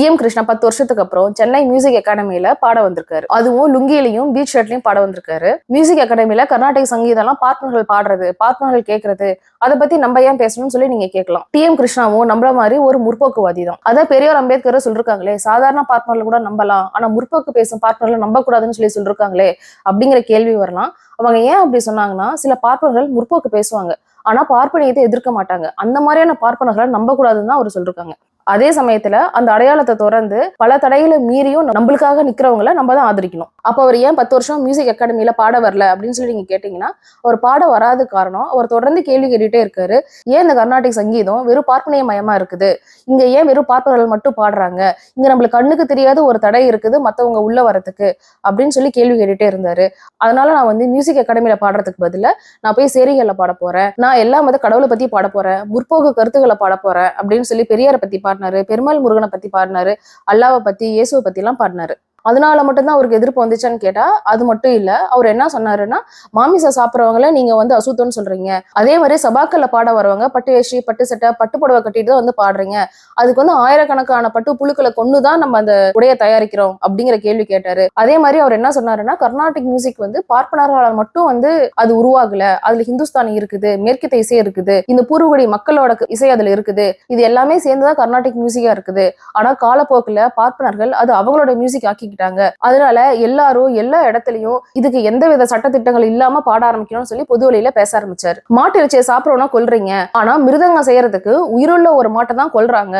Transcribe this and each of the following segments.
D M Krishna பத்து வருஷத்துக்கு அப்புறம் சென்னை மியூசிக் அகாடமியில பாட வந்திருக்காரு. அதுவும் லுங்கிலையும் பீச் ஷர்ட்லயும் பாட வந்திருக்காரு. மியூசிக் அகாடமியில கர்நாடக சங்கீதம்லாம் பார்ட்னர்கள் பாடுறது பார்ட்னர்கள் கேட்கறது அதை பத்தி நம்ம ஏன் பேசணும்னு சொல்லி நீங்க கேட்கலாம். டி எம் கிருஷ்ணாவும் நம்மள மாதிரி ஒரு முற்போக்குவாதி தான். அதான் பெரியார் அம்பேத்கர் சொல்லிருக்காங்களே சாதாரண பார்ட்னர்ல கூட நம்பலாம் ஆனா முற்போக்கு பேசும் பார்ட்னர்ல நம்ப கூடாதுன்னு சொல்லி சொல்லிருக்காங்களே அப்படிங்கிற கேள்வி வரலாம். அவங்க ஏன் அப்படி சொன்னாங்கன்னா சில பார்ப்பனர்கள் முற்போக்கு பேசுவாங்க ஆனா பார்ப்பனியத்தை எதிர்க்க மாட்டாங்க. அந்த மாதிரியான பார்ப்பனர்களை நம்ப கூடாதுன்னு தான் அவர் சொல்லிருக்காங்க. அதே சமயத்துல அந்த அடையாளத்தை தொடர்ந்து பல தடைகளை மீறியும் நம்மளுக்காக நிக்கிறவங்களை நம்ம தான் ஆதரிக்கணும். அப்ப அவர் ஏன் பத்து வருஷம் மியூசிக் அகாடமியில பாட வரல அப்படின்னு சொல்லி நீங்க கேட்டீங்கன்னா அவர் பாட வராத காரணம் அவர் தொடர்ந்து கேள்வி கேட்டுட்டே இருக்காரு. ஏன் இந்த கர்நாடிக் சங்கீதம் வெறும் பார்ப்பனைய மயமா இருக்குது? இங்க ஏன் வெறும் பார்ப்பவர்கள் மட்டும் பாடுறாங்க? இங்க நம்மளுக்கு கண்ணுக்கு தெரியாத ஒரு தடை இருக்குது மத்தவங்க உள்ள வரத்துக்கு அப்படின்னு சொல்லி கேள்வி கேட்டுட்டே இருந்தாரு. அதனால நான் வந்து மியூசிக் அகாடமியில பாடுறதுக்கு பதிலா நான் போய் சேரிகள்ல பாட போறேன். நான் எல்லா வந்து கடவுளை பத்தி பாட போறேன். முற்போக்கு கருத்துக்களை பாட போறேன் அப்படின்னு சொல்லி பெரியாரை பத்தி பாடினாரு. பெருமாள் முருகனை பத்தி பாடினாரு. அல்லாவை பத்தி இயேசுவை பத்தி எல்லாம் பாடினாரு. அதனால மட்டும்தான் அவருக்கு எதிர்ப்பு வந்துச்சான்னு கேட்டா அது மட்டும் இல்ல. அவர் என்ன சொன்னாருன்னா மாமிசம் சாப்பிட்றவங்கள நீங்க வந்து அசுத்தம்னு சொல்றீங்க. அதே மாதிரி சபாக்கல்ல பாட வரவங்க பட்டு வேஷ்டி பட்டு சட்டை பட்டு புடவை கட்டிட்டு தான் வந்து பாடுறீங்க. அதுக்கு வந்து ஆயிரக்கணக்கான பட்டு புழுக்களை கொண்டு தான் நம்ம அந்த உடையை தயாரிக்கிறோம் அப்படிங்கிற கேள்வி கேட்டாரு. அதே மாதிரி அவர் என்ன சொன்னாருன்னா கர்நாடிக் மியூசிக் வந்து பார்ப்பனர்களால் மட்டும் வந்து அது உருவாகல. அதுல ஹிந்துஸ்தானி இருக்குது மேற்கத்த இசை இருக்குது இந்த பூர்வகுடி மக்களோட இசை அதுல இருக்குது. இது எல்லாமே சேர்ந்துதான் கர்நாடிக் மியூசிக்கா இருக்குது. ஆனா காலப்போக்குல பார்ப்பனர்கள் அது அவங்களோட மியூசிக் ஆக்கி ஆக்கிக்கிட்டாங்க அதனால எல்லாரும் எல்லா இடத்துலயும் இதுக்கு எந்த வித சட்டத்திட்டங்கள் இல்லாம பாட ஆரம்பிக்கணும்னு சொல்லி பொது வழியில பேச ஆரம்பிச்சாரு. மாட்டு இறைச்சியை சாப்பிடறோம்னா கொல்றீங்க. ஆனா மிருதங்கம் செய்யறதுக்கு உயிருள்ள ஒரு மாட்டை தான் கொல்றாங்க.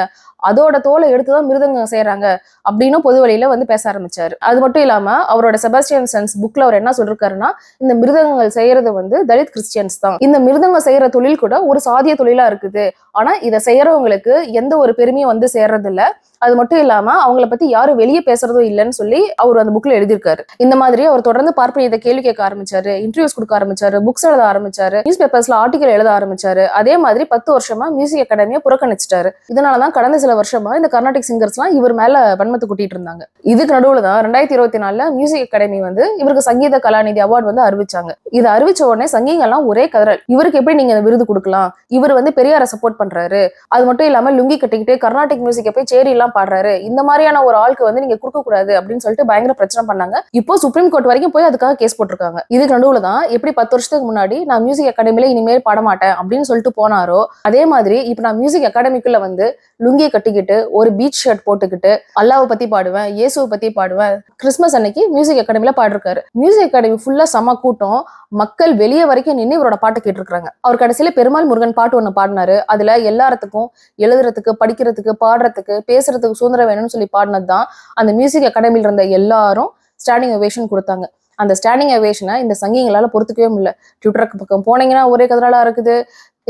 அதோட தோலை எடுத்துதான் மிருதங்கம் செய்யறாங்க அப்படின்னு பொது வழியில வந்து பேச ஆரம்பிச்சாரு. அது மட்டும் இல்லாம அவரோட செபாஸ்டியன் சன்ஸ் புக்ல அவர் என்ன சொல்லிருக்காருன்னா இந்த மிருதங்கங்கள் செய்யறது வந்து தலித் கிறிஸ்டியன்ஸ் தான். இந்த மிருதங்கம் செய்யற தொழில் கூட ஒரு சாதிய தொழிலா இருக்குது. ஆனா இதை செய்யறவங்களுக்கு எந்த ஒரு பெருமையும் வந்து சேர்றது இல்ல அது மட்டும் இல்லாம அவங்கள பத்தி யாரும் வெளியே பேசுறதும் இல்லைன்னு சொல்லி அவர் அந்த புக்ல எழுதியிருக்காரு. இந்த மாதிரி அவர் தொடர்ந்து பார்ப்பனியத்தை கேள்வி கேட்க ஆரம்பிச்சாரு இன்டர்வியூஸ் கொடுக்க ஆரம்பிச்சாரு புக்ஸ் எழுத ஆரம்பிச்சாரு நியூஸ் பேப்பர்ஸ்ல ஆர்டிகல் எழுத ஆரம்பிச்சாரு. அதே மாதிரி பத்து வருஷமா மியூசிக் அகாடமியை புறக்கணிச்சிட்டாரு. இதனாலதான் கடந்த சில சில வருஷமா இந்த கர்நாடிக் சிங்கர்ஸ்லாம் இவர் மேல வன்மத்தை கூட்டிட்டு இருந்தாங்க. இதுக்கு நடுவுல தான் ரெண்டாயிரத்தி இருபத்தி நாலுல மியூசிக் அகாடமி வந்து இவருக்கு சங்கீத கலாநிதி அவார்டு வந்து அறிவிச்சாங்க. இது அறிவிச்ச உடனே சங்கீங்கெல்லாம் ஒரே கதறல். இவருக்கு எப்படி நீங்க இந்த விருது கொடுக்கலாம்? இவர் வந்து பெரியார சப்போர்ட் பண்றாரு. அது மட்டும் இல்லாம லுங்கி கட்டிக்கிட்டு கர்நாடிக் மியூசிக்கை போய் சேரி எல்லாம் பாடுறாரு. இந்த மாதிரியான ஒரு ஆளுக்கு வந்து நீங்க கொடுக்க கூடாது அப்படின்னு சொல்லிட்டு பயங்கர பிரச்சனை பண்ணாங்க. இப்போ சுப்ரீம் கோர்ட் வரைக்கும் போய் அதுக்காக கேஸ் போட்டிருக்காங்க. இதுக்கு நடுவுல தான் எப்படி பத்து வருஷத்துக்கு முன்னாடி நான் மியூசிக் அகாடமில இனிமேல் பாட மாட்டேன் அப்படின்னு சொல்லிட்டு போனாரோ அதே மாதிரி இப்ப நான் மியூசிக் அகாடமிக்குள்ள வந்து லுங்கியை கட்டிக்கிட்டு ஒரு பீச் ஷர்ட் போட்டுக்கிட்டு அல்லாவை பத்தி பாடுவேன் இயேசுவை பத்தி பாடுவேன். கிறிஸ்மஸ் அன்னைக்கு மியூசிக் அகாடமில பாடிருக்காரு. மியூசிக் அகாடமி ஃபுல்லா செம கூட்டம். மக்கள் வெளியே வரைக்கும் நின்று இவரோட பாட்டை கேட்டிருக்காங்க அவர் கடைசியில பெருமாள் முருகன் பாட்டு ஒண்ணு பாடினாரு. அதுல எல்லாத்துக்கும் எழுதுறதுக்கு படிக்கிறதுக்கு பாடுறதுக்கு பேசுறதுக்கு சுதந்திரம் வேணும்னு சொல்லி பாடினதுதான் அந்த மியூசிக் அகாடமியில இருந்த எல்லாரும் ஸ்டாண்டிங் ஒவேஷன் கொடுத்தாங்க. அந்த ஸ்டாண்டிங் அவேஷனை இந்த சங்கிங்களால பொறுத்துக்கவே முடியல. ட்விட்டருக்கு பக்கம் போனீங்கன்னா ஒரே கதறலா இருக்குது.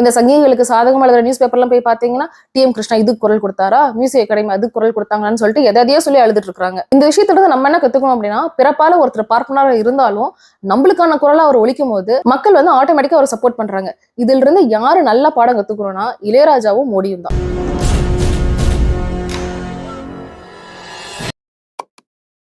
இந்த சங்கிகளுக்கு சாதகம் எழுதுற நியூஸ் பேப்பர்லாம் போய் பார்த்தீங்கன்னா டி எம் கிருஷ்ணா இதுக்கு குரல் கொடுத்தாரா? மியூசிக் அகாடமி அதுக்கு குரல் கொடுத்தாங்கன்னு சொல்லிட்டு எதையோ சொல்லி எழுதிட்டு இருக்காங்க. இந்த விஷயத்துல நம்ம என்ன கத்துக்கணும் அப்படின்னா பிறப்பால ஒருத்தர் பார்ப்பனரா இருந்தாலும் நம்மளுக்கான குரலை அவர் ஒழிக்கும் போது மக்கள் வந்து ஆட்டோமேட்டிக்கா அவர் சப்போர்ட் பண்றாங்க. இதுல இருந்து யாரு நல்ல பாடம் கத்துக்கணும்னா இளையராஜாவும் மோடியும் தான்.